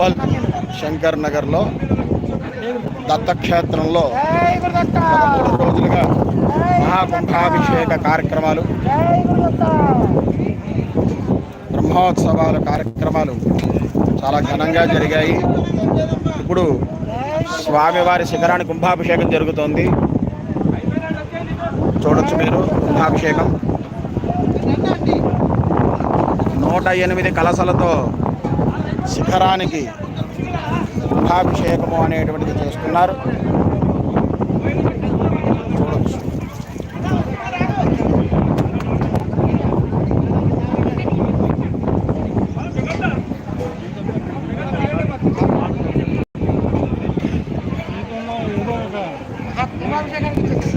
ఉప్పల్ శంకర్ నగర్లో దత్తక్షేత్రంలో మూడు రోజులుగా మహాకుంభాభిషేక కార్యక్రమాలు బ్రహ్మోత్సవాల కార్యక్రమాలు చాలా ఘనంగా జరిగాయి. ఇప్పుడు స్వామివారి శిఖరాన్ని కుంభాభిషేకం జరుగుతోంది. చూడొచ్చు మీరు కుంభాభిషేకం. నూట ఎనిమిది కలసలతో శిఖరానికి కుంభాభిషేకము అనేటువంటిది చేస్తున్నారు. చూడవచ్చు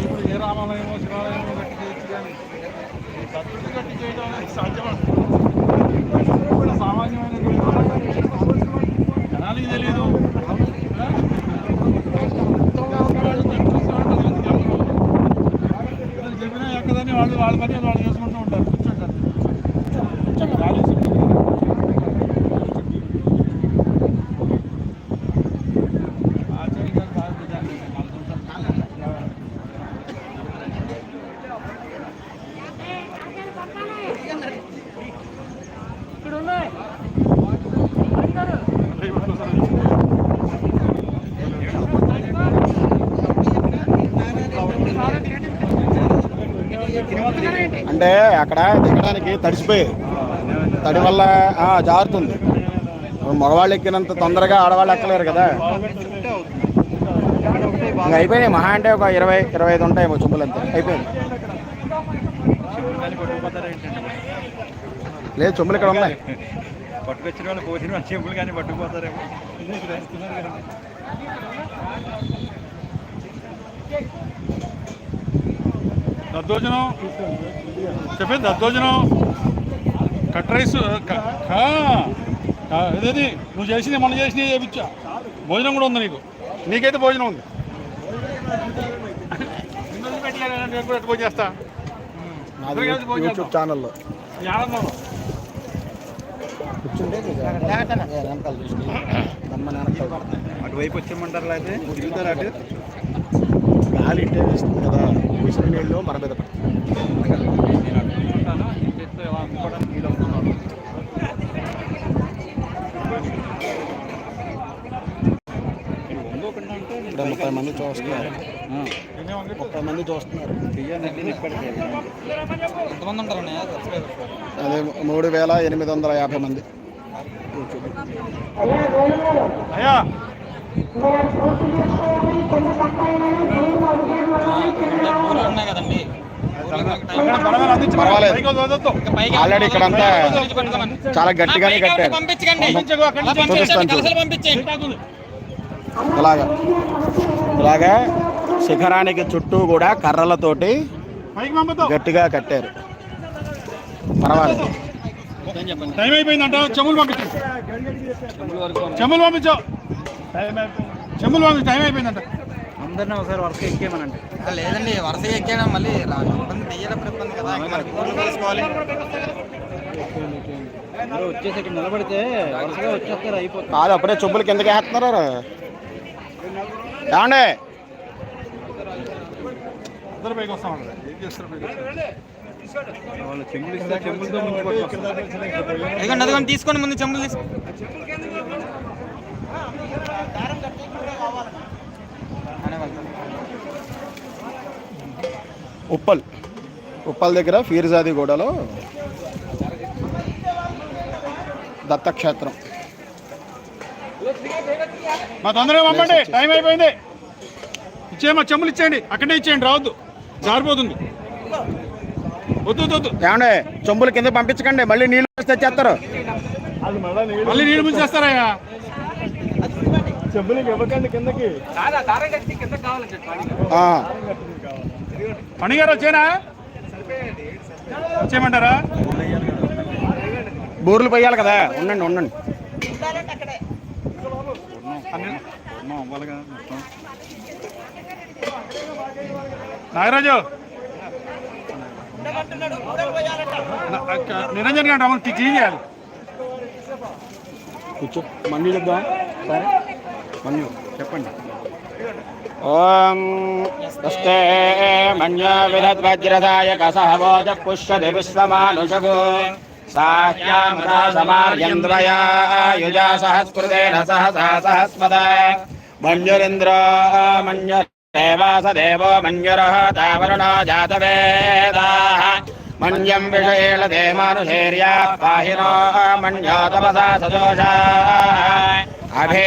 ఇప్పుడు ఏ రామాలయమో శివాలయమో చేయొచ్చు కానీ సత్తులు చేయడం అనేది సాధ్యమా? ఎక్కదని వాళ్ళు వాళ్ళ అంటే అక్కడ దిగడానికి తడిసిపోయి తడి వల్ల జారుతుంది. మగవాళ్ళు ఎక్కినంత తొందరగా ఆడవాళ్ళు ఎక్కలేరు కదా. ఇంకా అయిపోయినాయి. మహా అంటే ఒక ఇరవై ఇరవై ఐదు ఉంటాయి చుంబులు అంతే. అయిపోయింది. లేదు చుంబులు ఇక్కడ ఉన్నాయి. పట్టుకొచ్చిన వాళ్ళు పోసిన వాళ్ళు చెప్పులు కానీ పట్టుకుపోతారేమో. దద్దోజనం. చెప్పేది దద్దోజనం. కట్ రైస్ ఇదేది? నువ్వు చేసింది మనం చేసింది చేపించా. భోజనం కూడా ఉంది నీకు. నీకైతే భోజనం ఉంది. నేను కూడా ఎట్లా భోజనం చేస్తా నాది యూట్యూబ్ ఛానల్లో అటువైపు వచ్చేయమంటారు లేకపోతే తిరుగుతారు అటు? గాలి ఇంటే వేస్తుంది కదా విసిన నీళ్ళు మన మీద పడుతుంది. ఇక్కడ ముప్పై మంది చూస్తున్నారు. ముప్పై మంది చూస్తున్నారు. ఎంతమంది ఉంటారు అదే మూడు వేల ఎనిమిది వందల యాభై మంది. అయ్యా! కదండి. ఆల్రెడీ ఇక్కడంతా చాలా గట్టిగానే కట్టారు. ఇలాగా. ఇలాగా శిఖరానికి చుట్టూ కూడా కర్రలతోటి గట్టిగా కట్టారు. పర్వాలేదు. టైం అయిపోయిందంట చెమ్ములు పంపించు. చెమ్ములు పంపించు. చెమ్ములు పంపించు టైం అయిపోయిందంట. అందరినీ ఒకసారి వరుస ఎక్కేమనండి లేదండి వరుస ఎక్కాను మళ్ళీ ఇబ్బంది దియ్యేటప్పుడు ఇబ్బంది కదా ఇంకా మనకి ఊర్లు కలుసుకోవాలి. అందరూ వచ్చేసి ఇక్కడ నిలబడితే వరుసగా వచ్చేస్తారు అయిపోతుంది కాదు అప్పుడే చుబ్బులు కిందకి వేస్తున్నారు. ఏమండే? అందరు పైకి వస్తామంటారు ఏం చేస్తారు పైకి వస్తారు? వాళ్ళు చెంబులు ఇస్తే చెంబులతో ముందు పట్టుకొస్తారు. ఇదిగోండి అదిగోండి తీసుకోండి ముందు చెంబులు తీసుకో. ఉప్పల్. ఉప్పల్ దగ్గర ఫీర్జాది గూడలో దత్తక్షేత్రం. మా తొందరగా పంపండి. టైం అయిపోయింది. ఇచ్చేయమ్మా చెమ్ములు ఇచ్చేయండి. అక్కడే ఇచ్చేయండి రావద్దు. జారిపోతుంది. వద్దు వద్దు, ఏమండే చెంబులు కింద పంపించకండి. మళ్ళీ నీళ్ళు తెచ్చేస్తారు. మళ్ళీ నీళ్ళు ముంచేస్తారయ్యా ఆ, పని గారు వచ్చేనా? వచ్చేయమంటారా? బూర్లు పోయాలి కదా ఉండండి ఉండండి. నాగరాజు. నిరంజన్ గారు క్లీన్ చేయాలి. కూర్చో. చెప్దాం సరే. మన్యు చెప్పండి. ఓం స్వస్తే మన్యో విధద్వజ్రదాయక సహవోజ పుష్యతి విశ్వమానుషగో సాహ్యామృతా సమార్యంద్వయాయుజా సహస్కృతేన సహసా సహస్మద. మన్యురింద్రో మన్యురేవాస దేవో మన్యురః తావరుణో జాతవేదాः. మన్యం విషయేణ దేమానుశేర్యా పాహినో మన్యో తపసా సదోషా అభే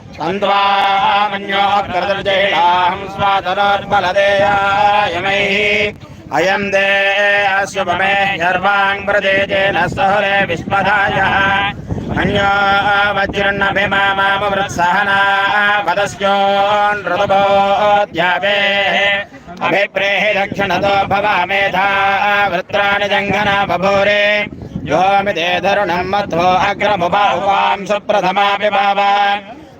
अन्त्वामन्योक्रदर्जैलाहं स्वातरोर्बलदेयायमै अयम् दे अशुभमे सर्वाङ्प्रदेजेन सहरे विश्वदायः अन्यो वज्रन्नभिमामवृत्सहना वदस्योन्नृतुभोद्यावेः अभिप्रेः दक्षिणतो भव मेधा वृत्राणि जङ्घना बभूरे। योमि ते धरुणम् मध्वो अग्रमुबाहुवां सुप्रथमा भावा।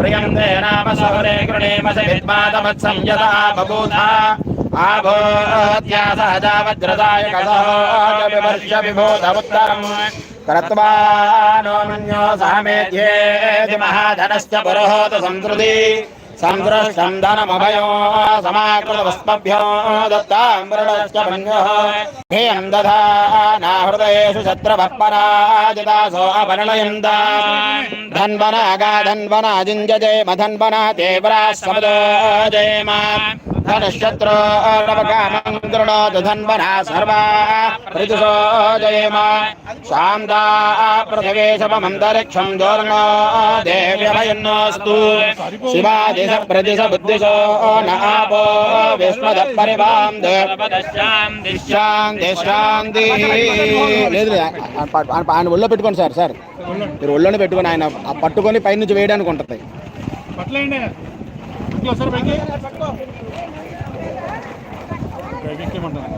प्रियम् ते रामसहुरे गृणेमसि विद्वादवत्सं यदा बभूथ। आभोत्या सहजा वज्रदाय कदोर्य विभूतमुत्तरम् क्रत्वा नो मन्यो सह महाधनश्च पुरोहोत संस्कृति బభూతా సందృష్టం ధనమభయో సమాకృతవస్మభ్యో దత్తామృడశ్చ మన్యోః. హేయం దధానా హృదయేషు శత్రుభఃపరాజితాసో అపరిణయంతా ధన్వనాగా జింజజేమ ధన్వనా తేవ్రా సముదో జయమా ధనుశత్రో రవకామం గృణోతు ధన్వనా సర్వా ఋతుసో జయమ శాంతా పృథివీ శమమంతరిక్షం దోర్ణో దేవ్యభయన్నోస్తు శివాదిశ ప్రదిశ బుద్ధిశో నాపో విశ్వద పరివాం శాంతి శాంతి లేదు ఆయన ఒళ్ళో పెట్టుకోండి సార్ సార్. మీరు ఒళ్ళోనే పెట్టుకొని ఆయన పట్టుకొని పైనుంచి వేయడానికి ఉంటుంది పట్లేండి ఇంట్లో సార్ పైకి పైకి ఎక్కేమంటారు